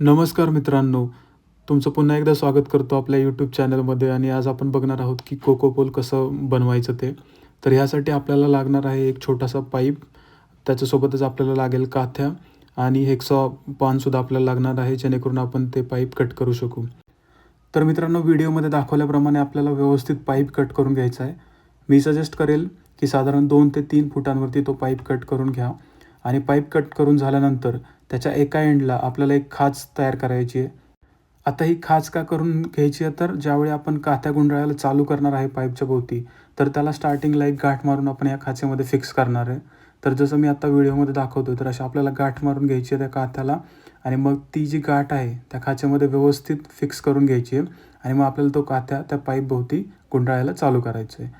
नमस्कार मित्रांनो तुमचं पुन्हा एकदा स्वागत करतो आपल्या यूट्यूब चॅनलमध्ये आणि आज आपण बघणार आहोत की कोकोपोल कसं बनवायचं ते. तर ह्यासाठी आपल्याला लागणार आहे एक छोटासा पाईप त्याच्यासोबतच आपल्याला लागेल काथ्या आणि हेक्सॉ पानसुद्धा आपल्याला लागणार आहे जेणेकरून आपण ते पाईप कट करू शकू. तर मित्रांनो व्हिडिओमध्ये दाखवल्याप्रमाणे आपल्याला व्यवस्थित पाईप कट करून घ्यायचा आहे. मी सजेस्ट करेल की साधारण दोन ते तीन फुटांवरती तो पाईप कट करून घ्या. आणि पाईप कट करून झाल्यानंतर त्याच्या एका एंडला आपल्याला एक खाच तयार करायची आहे. आता ही खाच का करून घ्यायची आहे? तर ज्यावेळी आपण काथ्या गुंडाळायला चालू करणार आहे पाईपच्या भोवती तर त्याला स्टार्टिंगला एक गाठ मारून आपण या खाचेमध्ये फिक्स करणार आहे. तर जसं मी आता व्हिडिओमध्ये दाखवतो तर अशा आपल्याला गाठ मारून घ्यायची आहे त्या काथ्याला आणि मग ती जी गाठ आहे त्या खाच्यामध्ये व्यवस्थित फिक्स करून घ्यायची आहे आणि मग आपल्याला तो काथ्या त्या पाईपभोवती गुंडाळायला चालू करायचं आहे.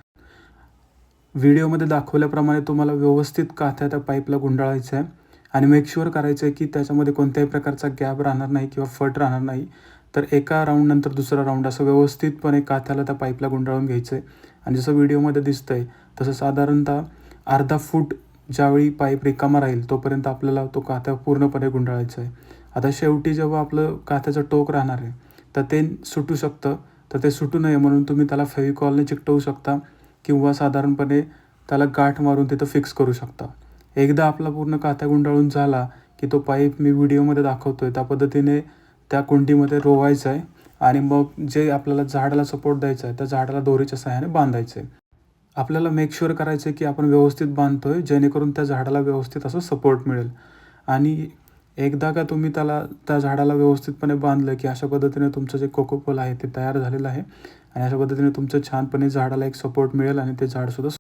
व्हिडिओमध्ये दाखवल्याप्रमाणे तुम्हाला व्यवस्थित काथ्या त्या पाईपला गुंडाळायचं आहे. आणि मेक शुअर करायचं आहे की त्याच्यामध्ये कोणत्याही प्रकारचा गॅप राहणार नाही किंवा फट राहणार नाही. तर एका राऊंडनंतर दुसरा राऊंड असं व्यवस्थितपणे काथ्याला त्या पाईपला गुंडाळून घ्यायचं आहे. आणि जसं व्हिडिओमध्ये दिसतं आहे तसं साधारणतः अर्धा फूट ज्यावेळी पाईप रिकामा राहील तोपर्यंत आपल्याला तो काथ्या पूर्णपणे गुंडाळायचा आहे. आता शेवटी जेव्हा आपलं काथ्याचं टोक राहणार आहे तर ते सुटू शकतं. तर ते सुटू नये म्हणून तुम्ही त्याला फेविकॉलने चिकटवू शकता. किंवा साधारणपणे त्याला गाठ मारून तिथं फिक्स करू शकता. एकदा आपला पूर्ण काथा गुंडाळून झाला की तो पाईप मी व्हिडिओमध्ये दाखवतो आहे त्या पद्धतीने त्या कुंडीमध्ये रोवायचा आहे आणि मग जे आपल्याला झाडाला सपोर्ट द्यायचा आहे त्या झाडाला दोरीच्या सहाय्याने बांधायचं आहे आपल्याला मेक शुअर करायचं आहे की आपण व्यवस्थित बांधतो आहे जेणेकरून त्या झाडाला व्यवस्थित असं सपोर्ट मिळेल. आणि एकदा का तुम्ही त्याला त्या झाडाला व्यवस्थितपणे बांधलं की अशा पद्धतीने तुमचं जे कोकोपल आहे ते तयार झालेलं आहे. आणि अशा पद्धतीने तुमचं छानपणे झाडाला एक सपोर्ट मिळेल आणि ते झाडसुद्धा